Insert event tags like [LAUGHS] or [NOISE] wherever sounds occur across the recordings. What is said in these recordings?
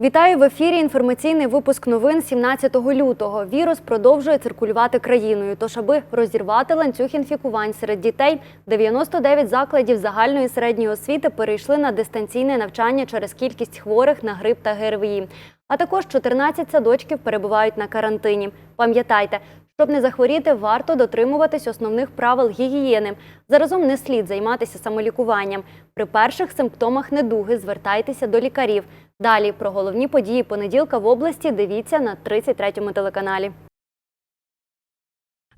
Вітаю в ефірі. Інформаційний випуск новин 17 лютого. Вірус продовжує циркулювати країною. Тож, аби розірвати ланцюг інфікувань серед дітей, 99 закладів загальної середньої освіти перейшли на дистанційне навчання через кількість хворих на грип та ГРВІ. А також 14 садочків перебувають на карантині. Пам'ятайте, щоб не захворіти, варто дотримуватись основних правил гігієни. Заразом не слід займатися самолікуванням. При перших симптомах недуги звертайтеся до лікарів. Далі про головні події понеділка в області дивіться на 33-му телеканалі.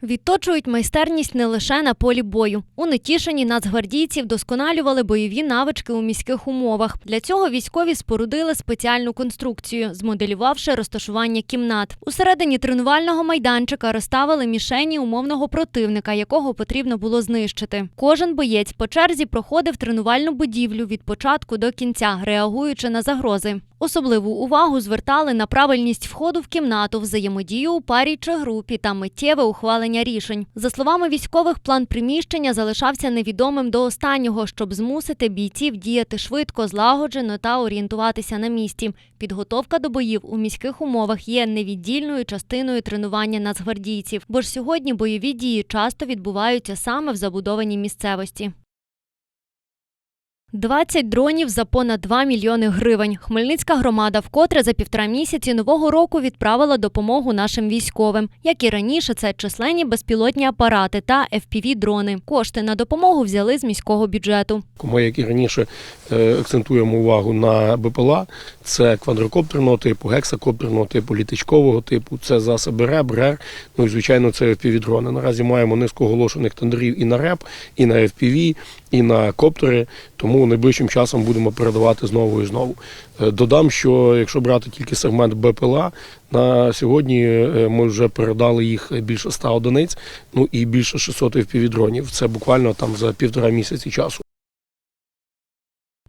Відточують майстерність не лише на полі бою. У Нетішині нацгвардійці вдосконалювали бойові навички у міських умовах. Для цього військові спорудили спеціальну конструкцію, змоделювавши розташування кімнат. Усередині тренувального майданчика розставили мішені умовного противника, якого потрібно було знищити. Кожен боєць по черзі проходив тренувальну будівлю від початку до кінця, реагуючи на загрози. Особливу увагу звертали на правильність входу в кімнату, взаємодію у парі чи групі та миттєве ухвалення рішень. За словами військових, план приміщення залишався невідомим до останнього, щоб змусити бійців діяти швидко, злагоджено та орієнтуватися на місці. Підготовка до боїв у міських умовах є невіддільною частиною тренування нацгвардійців, бо ж сьогодні бойові дії часто відбуваються саме в забудованій місцевості. 20 дронів за понад 2 мільйони гривень. Хмельницька громада вкотре за півтора місяці нового року відправила допомогу нашим військовим. Як і раніше, це численні безпілотні апарати та FPV-дрони. Кошти на допомогу взяли з міського бюджету. Ми, як і раніше, е, акцентуємо увагу на БПЛА. Це квадрокоптерного типу, гексакоптерного типу, літачкового типу, це засоби РЕБ, РЕР, ну і звичайно, це FPV-дрони. Наразі маємо низку оголошених тендерів і на РЕП, і на FPV, і на коптери. Тому найближчим часом будемо передавати знову і знову. Е, Додам, що якщо брати тільки сегмент БПЛА, на сьогодні е, ми вже передали їх більше 100 одиниць, ну і більше 600 FPV-дронів. Це буквально там за півтора місяці часу.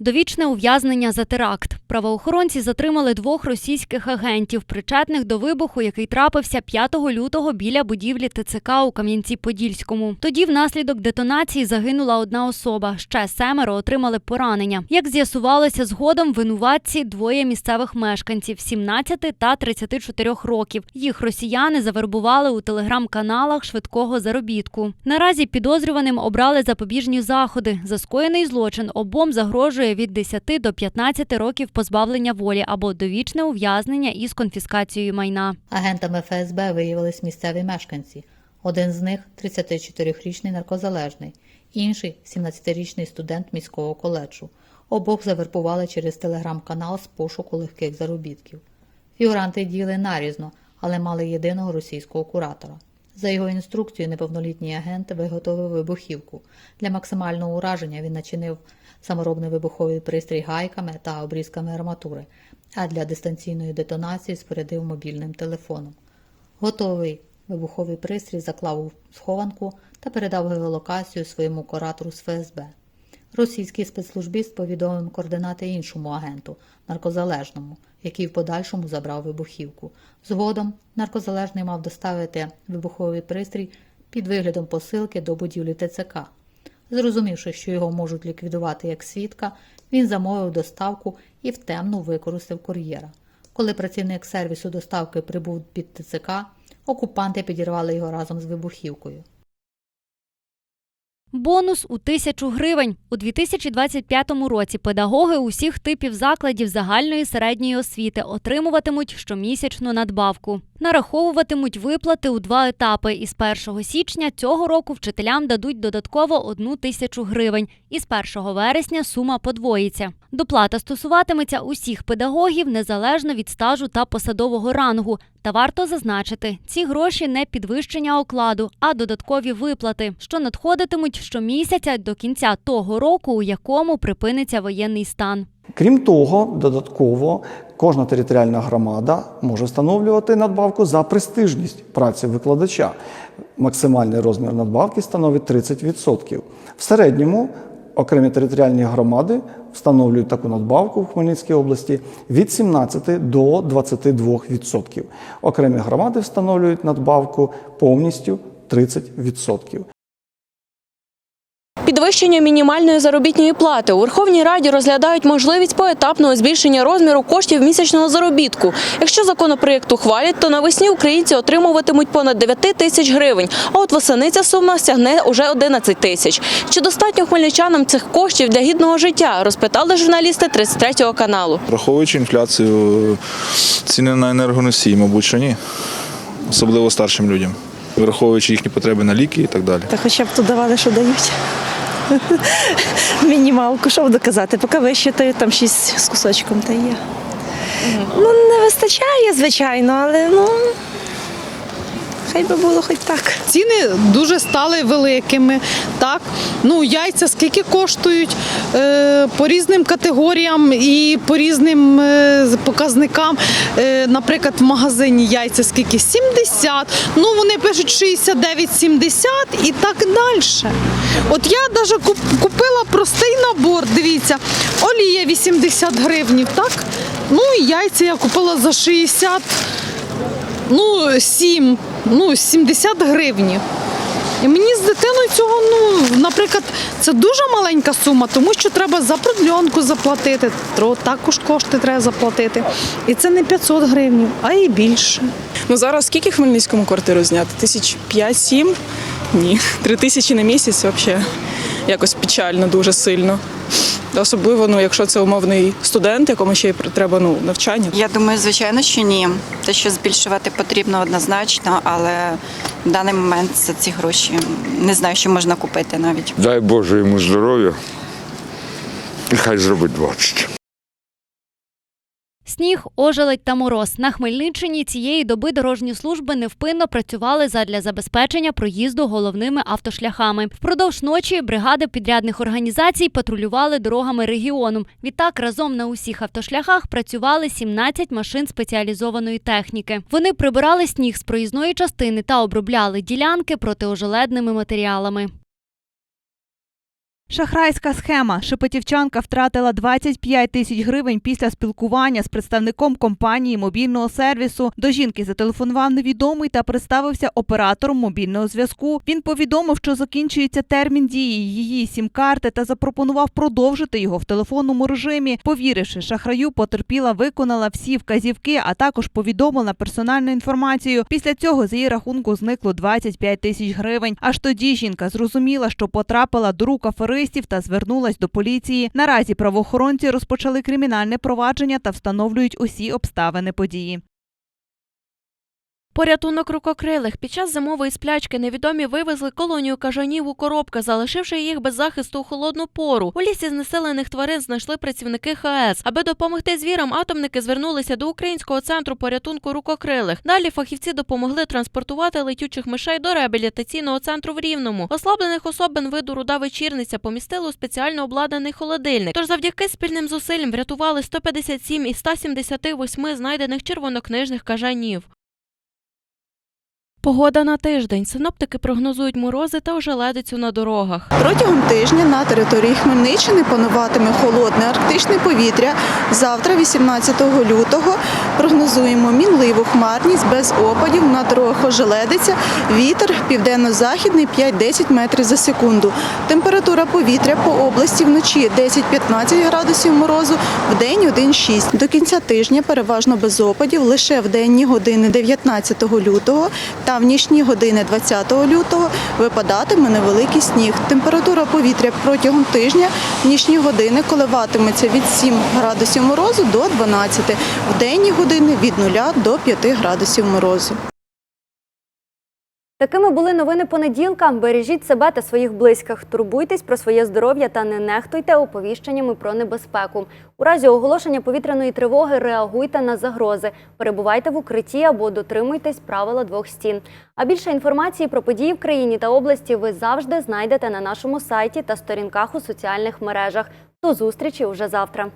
Довічне ув'язнення за теракт. Правоохоронці затримали двох російських агентів, причетних до вибуху, який трапився 5 лютого біля будівлі ТЦК у Кам'янці-Подільському. Тоді внаслідок детонації загинула одна особа. Ще семеро отримали поранення. Як з'ясувалося згодом, винуватці двоє місцевих мешканців 17 та 34 років. Їх росіяни завербували у телеграм-каналах швидкого заробітку. Наразі підозрюваним обрали запобіжні заходи. За скоєний злочин обом загрожує від 10 до 15 років позбавлення волі або довічне ув'язнення із конфіскацією майна. Агентами ФСБ виявились місцеві мешканці. Один з них 34-річний наркозалежний, інший 17-річний студент міського коледжу. Обох завербували через телеграм-канал з пошуку легких заробітків. Фігуранти діяли нарізно, але мали єдиного російського куратора. За його інструкцією, неповнолітній агент виготовив вибухівку. Для максимального ураження він начинив саморобний вибуховий пристрій гайками та обрізками арматури, а для дистанційної детонації спорядив мобільним телефоном. Готовий вибуховий пристрій заклав у схованку та передав геолокацію своєму куратору з ФСБ. Російський спецслужбіст повідомив координати іншому агенту, наркозалежному, який в подальшому забрав вибухівку. Згодом наркозалежний мав доставити вибуховий пристрій під виглядом посилки до будівлі ТЦК. Зрозумівши, що його можуть ліквідувати як свідка, він замовив доставку і втемну використав кур'єра. Коли працівник сервісу доставки прибув під ТЦК, окупанти підірвали його разом з вибухівкою. Бонус у тисячу гривень у 2025 році. Педагоги усіх типів закладів загальної середньої освіти отримуватимуть щомісячну надбавку. Нараховуватимуть виплати у два етапи. Із 1 січня цього року вчителям дадуть додатково одну тисячу гривень. І з 1 вересня сума подвоїться. Доплата стосуватиметься усіх педагогів незалежно від стажу та посадового рангу. Та варто зазначити, ці гроші не підвищення окладу, а додаткові виплати, що надходитимуть щомісяця до кінця того року, у якому припиниться воєнний стан. Крім того, додатково кожна територіальна громада може встановлювати надбавку за престижність праці викладача. Максимальний розмір надбавки становить 30%. В середньому окремі територіальні громади встановлюють таку надбавку в Хмельницькій області від 17 до 22%. Окремі громади встановлюють надбавку повністю 30%. Підвищення мінімальної заробітної плати у Верховній Раді розглядають можливість поетапного збільшення розміру коштів місячного заробітку. Якщо законопроєкт ухвалять, то навесні українці отримуватимуть понад 9 тисяч гривень. А от восени ця сума стягне уже 11 тисяч. Чи достатньо хмельничанам цих коштів для гідного життя? Розпитали журналісти 33 каналу. Враховуючи інфляцію, ціни на енергоносії, мабуть, що ні. Особливо старшим людям. Враховуючи їхні потреби на ліки і так далі. Та хоча б то давали, що дають. [LAUGHS] Мінімалку, що доказати, поки вищитаю, там шість з кусочком та є. Ну, не вистачає, звичайно, але ну. Хай би було хоч так. Ціни дуже стали великими. Так, ну яйця скільки коштують е, по різним категоріям і по різним е, показникам. Е, наприклад, в магазині яйця скільки 70, ну вони пишуть 69-70 і так далі. От я навіть купила простий набор. Дивіться, олія 80 гривнів, так? Ну і яйця я купила за 60 ну, 7, ну, 70 гривнів. І мені з дитиною цього, ну, наприклад, це дуже маленька сума, тому що треба за продленку заплатити, також кошти треба заплатити. І це не 500 гривень, а і більше. Ну зараз скільки в Хмельницькому квартиру зняти? Тисяч п'ять-сім? Ні. [LAUGHS] Три тисячі на місяць взагалі якось печально, дуже сильно. Особливо, ну, якщо це умовний студент, якому ще й треба ну, навчання. Я думаю, звичайно, що ні. Те, що збільшувати потрібно однозначно, але в даний момент за ці гроші не знаю, що можна купити навіть. Дай Боже йому здоров'я. І хай зробить 20. Сніг, ожеледь та мороз. На Хмельниччині цієї доби дорожні служби невпинно працювали задля забезпечення проїзду головними автошляхами. Впродовж ночі бригади підрядних організацій патрулювали дорогами регіону. Відтак разом на усіх автошляхах працювали 17 машин спеціалізованої техніки. Вони прибирали сніг з проїзної частини та обробляли ділянки протиожеледними матеріалами. Шахрайська схема. Шепетівчанка втратила 25 тисяч гривень після спілкування з представником компанії мобільного сервісу. До жінки зателефонував невідомий та представився оператором мобільного зв'язку. Він повідомив, що закінчується термін дії її сім-карти та запропонував продовжити його в телефонному режимі. Повіривши шахраю, потерпіла виконала всі вказівки, а також повідомила персональну інформацію. Після цього з її рахунку зникло 25 тисяч гривень. Аж тоді жінка зрозуміла, що потрапила до рук аферистів та звернулась до поліції. Наразі правоохоронці розпочали кримінальне провадження та встановлюють усі обставини події. Порятунок рукокрилих. Під час зимової сплячки невідомі вивезли колонію кажанів у коробки, залишивши їх без захисту у холодну пору. У лісі знеселених тварин знайшли працівники ХАЕС. Аби допомогти звірам, атомники звернулися до українського центру порятунку рукокрилих. Далі фахівці допомогли транспортувати летючих мишей до реабілітаційного центру в Рівному. Ослаблених особин виду руда вечірниця помістили у спеціально обладнаний холодильник. Тож завдяки спільним зусиллям врятували 157 із 178 знайдених червонокнижних кажанів. Погода на тиждень. Синоптики прогнозують морози та ожеледицю на дорогах. Протягом тижня на території Хмельниччини пануватиме холодне арктичне повітря. Завтра, 18 лютого, прогнозуємо мінливу хмарність без опадів на дорогах ожеледиця. Вітер південно-західний 5-10 метрів за секунду. Температура повітря по області вночі 10-15 градусів морозу, в день 1-6. До кінця тижня переважно без опадів, лише в денні години 19 лютого та в нічні години 20 лютого випадатиме невеликий сніг. Температура повітря протягом тижня в нічні години коливатиметься від 7 градусів морозу до 12, в денні години від 0 до 5 градусів морозу. Такими були новини понеділка. Бережіть себе та своїх близьких. Турбуйтесь про своє здоров'я та не нехтуйте оповіщеннями про небезпеку. У разі оголошення повітряної тривоги реагуйте на загрози. Перебувайте в укритті або дотримуйтесь правила двох стін. А більше інформації про події в країні та області ви завжди знайдете на нашому сайті та сторінках у соціальних мережах. До зустрічі уже завтра.